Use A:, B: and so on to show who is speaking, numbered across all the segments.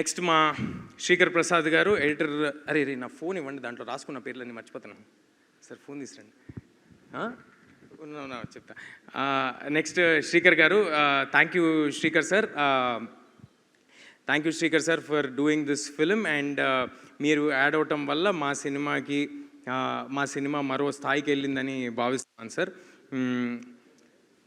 A: Next మా శ్రీకర్ ప్రసాద్ గారు editor అరే రే నా ఫోన్ ఇవ్వండి దాంట్లో రాసుకున్న పేర్లన్నీ మర్చిపోతున్నాను సార్ ఫోన్ తీసురండి. చెప్తా. నెక్స్ట్ శ్రీకర్ గారు thank you Srikar sir. Thank you Srikar sir for doing this film and మీరు యాడ్ అవటం వల్ల మా సినిమాకి మా సినిమా మరో స్థాయికి వెళ్ళిందని భావిస్తున్నాను సార్.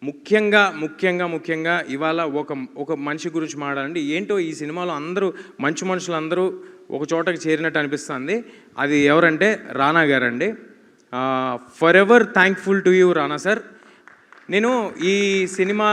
A: ముఖ్యంగా ముఖ్యంగా ముఖ్యంగా ఇవాళ ఒక ఒక మనిషి గురించి మాట్లాడండి ఏంటో ఈ సినిమాలో అందరూ మంచి మనుషులు అందరూ ఒక చోటకి చేరినట్టు అనిపిస్తుంది. అది ఎవరంటే రానా గారండి. Forever thankful to you Rana sir. నేను ఈ సినిమా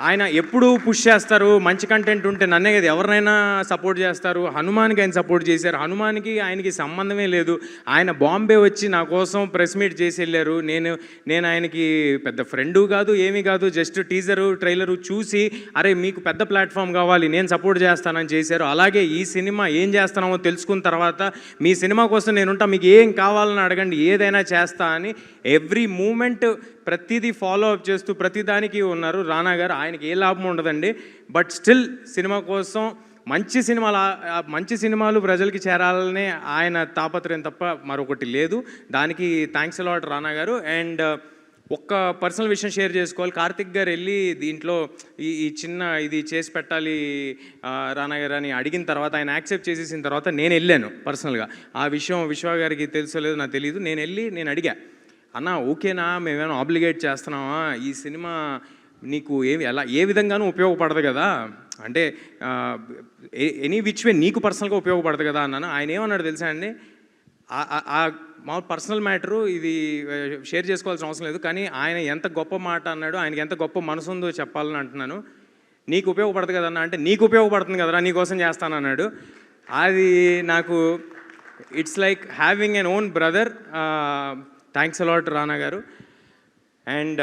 A: ఆయన ఎప్పుడు పుష్ చేస్తారు మంచి కంటెంట్ ఉంటే నన్నే కదా ఎవరినైనా సపోర్ట్ చేస్తారు. హనుమాన్కి ఆయన సపోర్ట్ చేశారు. హనుమాన్కి ఆయనకి సంబంధమే లేదు. ఆయన బాంబే వచ్చి నా కోసం ప్రెస్ మీట్ చేసి వెళ్ళారు నేను నేను ఆయనకి పెద్ద ఫ్రెండు కాదు ఏమీ కాదు జస్ట్ టీజరు ట్రైలరు చూసి అరే మీకు పెద్ద ప్లాట్ఫామ్ కావాలి నేను సపోర్ట్ చేస్తానని చేశారు. అలాగే ఈ సినిమా ఏం చేస్తున్నామో తెలుసుకున్న తర్వాత మీ సినిమా కోసం నేనుంటా మీకు ఏం కావాలని అడగండి ఏదైనా చేస్తా అని ఎవ్రీ మూమెంట్ ప్రతిదీ ఫాలో అప్ చేస్తూ ప్రతిదానికి ఉన్నారు. రానా గారు ఆయనకి ఏ లాభం ఉండదండి. బట్ స్టిల్ సినిమా కోసం మంచి సినిమాలు మంచి సినిమాలు ప్రజలకి చేరాలనే ఆయన తాపత్రయం తప్ప మరొకటి లేదు. దానికి థ్యాంక్స్ అలాట్ రానా గారు. అండ్ ఒక్క పర్సనల్ విషయం షేర్ చేసుకోవాలి. కార్తిక్ గారు వెళ్ళి దీంట్లో ఈ ఈ చిన్న ఇది చేసి పెట్టాలి రానా గారు అని అడిగిన తర్వాత ఆయన యాక్సెప్ట్ చేసేసిన తర్వాత నేను వెళ్ళాను పర్సనల్గా ఆ విషయం విశ్వ గారికి తెలుసో లేదో నాకు తెలియదు నేను వెళ్ళి నేను అడిగా అన్న ఓకేనా? మేమేమైనా ఆబ్లిగేట్ చేస్తున్నామా? ఈ సినిమా నీకు ఏ ఎలా ఏ విధంగానూ ఉపయోగపడదు కదా? అంటే ఎనీ విచ్ వే నీకు పర్సనల్గా ఉపయోగపడదు కదా అన్నాను? ఆయన ఏమన్నాడు తెలుసా అండి? ఆ- మా పర్సనల్ మ్యాటరు ఇది షేర్ చేసుకోవాల్సిన అవసరం లేదు కానీ ఆయన ఎంత గొప్ప మాట అన్నాడు ఆయనకి ఎంత గొప్ప మనసు ఉందో చెప్పాలని అంటున్నాను. నీకు ఉపయోగపడదు కదన్నా అంటే నీకు ఉపయోగపడుతుంది కదరా నీకోసం చేస్తాను అన్నాడు. అది నాకు it's like having an own brother thanks a lot Rana గారు. అండ్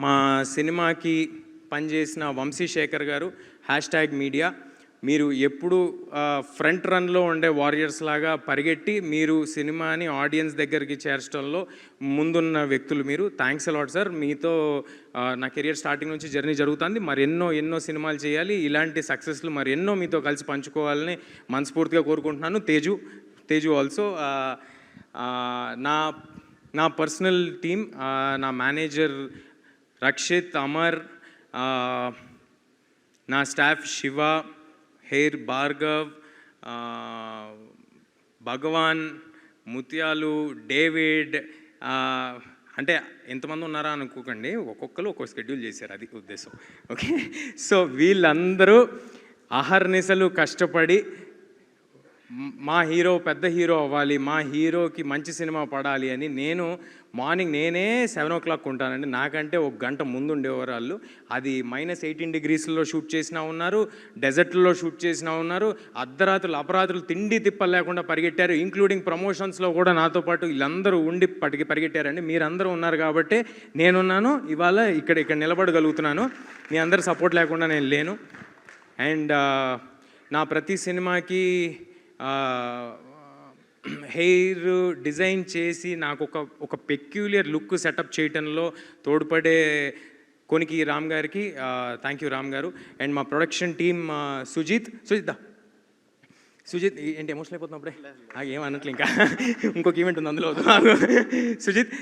A: మా సినిమాకి పనిచేసిన వంశీశేఖర్ గారు హ్యాష్ ట్యాగ్ మీడియా మీరు ఎప్పుడు ఫ్రంట్ రన్లో ఉండే వారియర్స్ లాగా పరిగెట్టి మీరు సినిమాని ఆడియన్స్ దగ్గరికి చేర్చడంలో ముందున్న వ్యక్తులు మీరు. థ్యాంక్స్ అలాట్ సార్ మీతో నా కెరియర్ స్టార్టింగ్ నుంచి జర్నీ జరుగుతుంది. మరి ఎన్నో ఎన్నో సినిమాలు చేయాలి ఇలాంటి సక్సెస్లు మరి ఎన్నో మీతో కలిసి పంచుకోవాలని మనస్ఫూర్తిగా కోరుకుంటున్నాను. తేజు తేజు ఆల్సో నా నా పర్సనల్ టీమ్ నా మేనేజర్ రక్షిత్ అమర్ నా staff Shiva hair Bhargav Bhagavan Mutyalu David అంటే ఎంతమంది ఉన్నారా అనుకోకండి. ఒక్కొక్కరు ఒక్కొక్క షెడ్యూల్ చేశారు అది ఉద్దేశం. ఓకే సో వీళ్ళందరూ అహర్నిశలు కష్టపడి మా హీరో పెద్ద హీరో అవ్వాలి మా హీరోకి మంచి సినిమా పడాలి అని నేను మార్నింగ్ నేనే సెవెన్ ఓ క్లాక్ ఉంటానండి. నాకంటే ఒక గంట ముందు ఉండేవారు వాళ్ళు. అది మైనస్ ఎయిటీన్ డిగ్రీస్లో షూట్ చేసినా ఉన్నారు డెజర్ట్లో షూట్ చేసినా ఉన్నారు అర్ధరాత్రులు అపరాత్రులు తిండి తిప్పలు లేకుండా పరిగెట్టారు ఇంక్లూడింగ్ ప్రమోషన్స్లో కూడా నాతో పాటు వీళ్ళందరూ ఉండి పటికి పరిగెట్టారండి. మీరందరూ ఉన్నారు కాబట్టి నేనున్నాను. ఇవాళ ఇక్కడ ఇక్కడ నిలబడగలుగుతున్నాను. మీ అందరి సపోర్ట్ లేకుండా నేను లేను. అండ్ నా ప్రతి సినిమాకి హెయిర్ డిజైన్ చేసి నాకు ఒక ఒక పెక్యులియర్ లుక్ సెటప్ చేయటంలో తోడ్పడే కొనికి రామ్ గారికి థ్యాంక్ యూ రామ్ గారు. అండ్ మా ప్రొడక్షన్ టీమ్ సుజిత్ సుజిత్ దా. సుజిత్ ఏంటి ఎమోషనల్ అయిపోతున్నప్పుడే నాకు ఏం అనట్లే ఇంకా. ఇంకొక ఈవెంట్ ఉంది అందులో. Sujith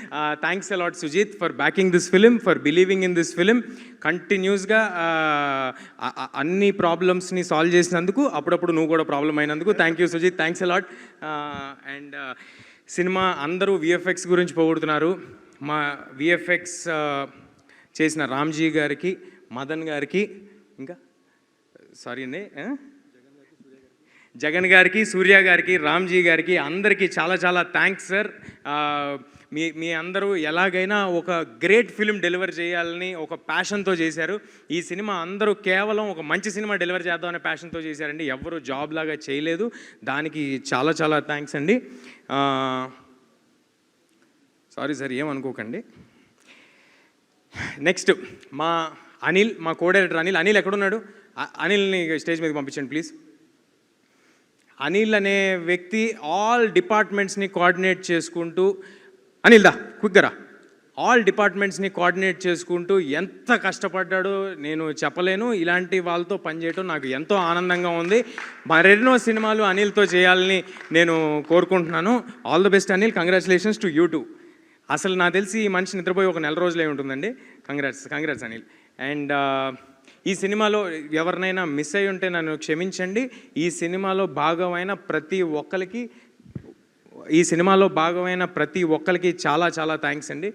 A: thanks a lot Sujith for backing this film for believing in this film కంటిన్యూస్గా అన్ని ప్రాబ్లమ్స్ని సాల్వ్ చేసినందుకు అప్పుడప్పుడు నువ్వు కూడా ప్రాబ్లం అయినందుకు thank you Sujith. Thanks a lot and cinema అందరూ విఎఫ్ఎక్స్ గురించి పోగొడుతున్నారు. మా విఎఫ్ఎక్స్ చేసిన రామ్జీ గారికి మదన్ గారికి ఇంకా సారీ అండి? జగన్ గారికి సూర్య గారికి రామ్జీ గారికి అందరికీ చాలా చాలా థ్యాంక్స్ సార్ మీ మీ అందరూ ఎలాగైనా ఒక గ్రేట్ ఫిలిం డెలివర్ చేయాలని ఒక ప్యాషన్తో చేశారు. ఈ సినిమా అందరూ కేవలం ఒక మంచి సినిమా డెలివర్ చేద్దామనే ప్యాషన్తో చేశారండి. ఎవరు జాబ్ లాగా చేయలేదు. దానికి చాలా చాలా థ్యాంక్స్ అండి. సారీ సార్ ఏమనుకోకండి నెక్స్ట్ మా అనిల్ మా కో డైరెక్టర్ అనిల్. అనిల్ ఎక్కడున్నాడు? అనిల్ని స్టేజ్ మీదకి పంపించండి ప్లీజ్ అనిల్ అనే వ్యక్తి ఆల్ డిపార్ట్మెంట్స్ని కోఆర్డినేట్ చేసుకుంటూ అనిల్ దా క్విక్గా ఆల్ డిపార్ట్మెంట్స్ని కోఆర్డినేట్ చేసుకుంటూ ఎంత కష్టపడ్డాడో నేను చెప్పలేను. ఇలాంటి వాళ్ళతో పనిచేయటం నాకు ఎంతో ఆనందంగా ఉంది. మరెన్నో సినిమాలు అనిల్తో చేయాలని నేను కోరుకుంటున్నాను. All the best Anil congratulations to YouTube అసలు నాకు తెలిసి ఈ మనిషి నిద్రపోయి ఒక నెల రోజులే ఉంటుందండి. Congrats congrats Anil. అండ్ ఈ సినిమాలో ఎవరినైనా మిస్ అయి ఉంటే నన్ను క్షమించండి. ఈ సినిమాలో భాగమైన ప్రతి ఒక్కరికి ఈ సినిమాలో భాగమైన ప్రతి ఒక్కరికి చాలా చాలా థ్యాంక్స్ అండి.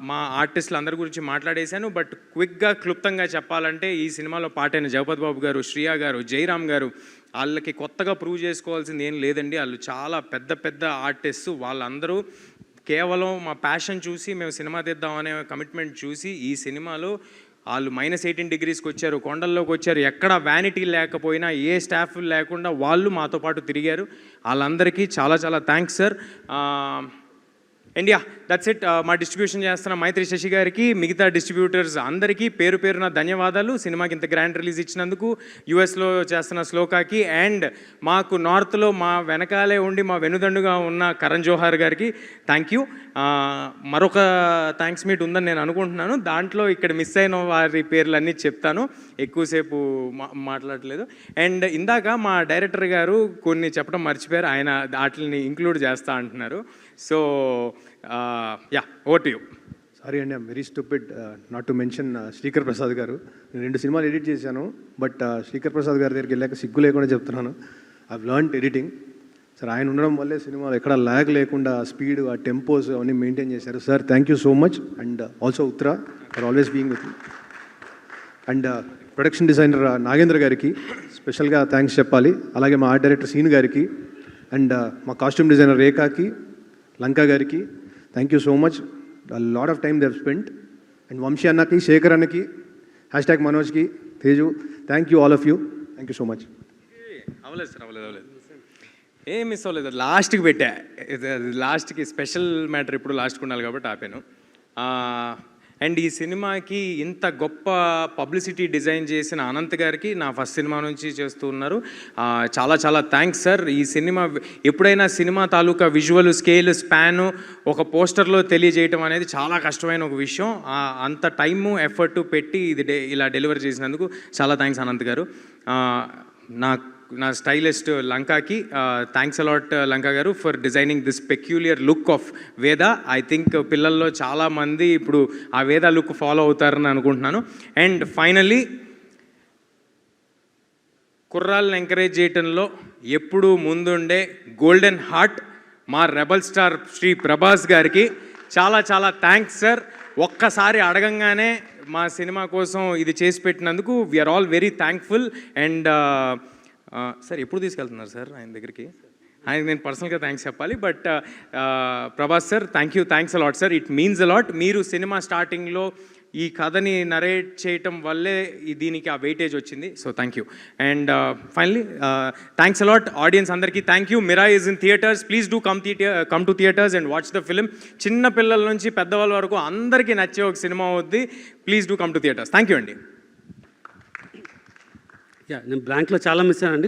A: మా ఆర్టిస్టులు అందరి గురించి మాట్లాడేశాను బట్ క్విక్గా క్లుప్తంగా చెప్పాలంటే ఈ సినిమాలో పాటైన జగపతి బాబు గారు శ్రియా గారు జయరామ్ గారు వాళ్ళకి కొత్తగా ప్రూవ్ చేసుకోవాల్సింది ఏం లేదండి. వాళ్ళు చాలా పెద్ద పెద్ద ఆర్టిస్టు వాళ్ళందరూ కేవలం మా ప్యాషన్ చూసి మేము సినిమా తీద్దాం అనే కమిట్మెంట్ చూసి ఈ సినిమాలో వాళ్ళు మైనస్ ఎయిటీన్ డిగ్రీస్కి వచ్చారు కొండల్లోకి వచ్చారు ఎక్కడ వ్యానిటీ లేకపోయినా ఏ స్టాఫ్ లేకుండా వాళ్ళు మాతో పాటు తిరిగారు. వాళ్ళందరికీ చాలా చాలా thanks sir India that's it uh, మా డిస్ట్రిబ్యూషన్ చేస్తున్న మైత్రి శశి గారికి మిగతా డిస్ట్రిబ్యూటర్స్ అందరికీ పేరు పేరున ధన్యవాదాలు. సినిమాకి ఇంత గ్రాండ్ రిలీజ్ ఇచ్చినందుకు యూఎస్లో చేస్తున్న శ్లోకాకి అండ్ మాకు నార్త్లో మా వెనకాలే ఉండి మా వెనుదండుగా ఉన్న కరణ్ జోహార్ గారికి థ్యాంక్ యూ uh, మరొక థ్యాంక్స్ మీట్ ఉందని నేను అనుకుంటున్నాను. దాంట్లో ఇక్కడ మిస్ అయిన వారి పేర్లు అన్నీ చెప్తాను. ఎక్కువసేపు మా మాట్లాడలేదు. అండ్ ఇందాక మా డైరెక్టర్ గారు కొన్ని చెప్పడం మర్చిపోయారు. ఆయన వాటిని ఇంక్లూడ్ చేస్తా అంటున్నారు. So yeah oh to you
B: sorry అండి I'm very stupid not to mention Srikar Prasad గారు. నేను రెండు సినిమాలు ఎడిట్ చేశాను బట్ శ్రీకర్ ప్రసాద్ గారి దగ్గరికి వెళ్ళాక సిగ్గు లేకుండా చెప్తున్నాను. ఐ లర్న్ ఎడిటింగ్ సార్ ఆయన ఉండడం వల్లే సినిమాలు ఎక్కడ ల్యాగ్ లేకుండా స్పీడ్ ఆ టెంపోస్ అవన్నీ మెయింటైన్ చేశారు. Sir thank you so much and also Uttara for always being with and production designer Nagendra గారికి స్పెషల్గా థ్యాంక్స్ చెప్పాలి. అలాగే మా ఆర్ట్ డైరెక్టర్ సీన్ గారికి. అండ్ uh, మా కాస్ట్యూమ్ డిజైనర్ రేఖాకి లంకా గారికి thank you so much lot of time Dev spend and Vamshi అన్నకి శేఖర్ అన్నకి hashtag మనోజ్కి Teju thank you all of you thank you so much
A: అవ్వలేదు సార్ అవ్వలేదు అవ్వలేదు ఏం మిస్ అవ్వలేదు లాస్ట్కి పెట్టా. ఇది- లాస్ట్కి స్పెషల్ మ్యాటర్ ఇప్పుడు లాస్ట్కి ఉండాలి కాబట్టి ఆపాను. అండ్ ఈ సినిమాకి ఇంత గొప్ప పబ్లిసిటీ డిజైన్ చేసిన అనంత్ గారికి నా ఫస్ట్ సినిమా నుంచి చేస్తూ ఉన్నారు. చాలా చాలా థ్యాంక్స్ సార్. ఈ సినిమా ఎప్పుడైనా సినిమా తాలూకా విజువల్ స్కేల్ స్పాను ఒక పోస్టర్లో తెలియజేయటం అనేది చాలా కష్టమైన ఒక విషయం. అంత టైము ఎఫర్ట్ పెట్టి ఇది ఇలా డెలివర్ చేసినందుకు చాలా థ్యాంక్స్ అనంత్ గారు. నా నా స్టైలిస్ట్ లంకాకి థ్యాంక్స్ అలాట్ లంకా గారు for designing this peculiar look of Veda I think పిల్లల్లో చాలామంది ఇప్పుడు ఆ వేద లుక్ ఫాలో అవుతారని అనుకుంటున్నాను. అండ్ ఫైనల్లీ కుర్రాళ్ళని ఎంకరేజ్ చేయటంలో ఎప్పుడూ ముందుండే గోల్డెన్ హార్ట్ మా రెబల్ స్టార్ శ్రీ ప్రభాస్ గారికి. చాలా చాలా థ్యాంక్స్ సార్ ఒక్కసారి అడగంగానే మా సినిమా కోసం ఇది చేసి పెట్టినందుకు we are all very thankful and sir ఎప్పుడు తీసుకెళ్తున్నారు సార్ ఆయన దగ్గరికి? ఆయన నేను పర్సనల్గా థ్యాంక్స్ చెప్పాలి but Prabhas sir thank you thanks a lot sir it means a lot మీరు సినిమా స్టార్టింగ్లో ఈ కథని నరేట్ చేయటం వల్లే దీనికి ఆ వెయిటేజ్ వచ్చింది. So thank you and finally thanks a lot audience అందరికీ thank you Mirai is in theatres please do come theatre come to theatres and watch the film చిన్న పిల్లల నుంచి పెద్దవాళ్ళ వరకు అందరికీ నచ్చే ఒక సినిమా అవుద్ది. Please do come to theatres thank you అండి.
C: యా నేను బ్లాంక్లో చాలా మిస్ అయ్యానండి.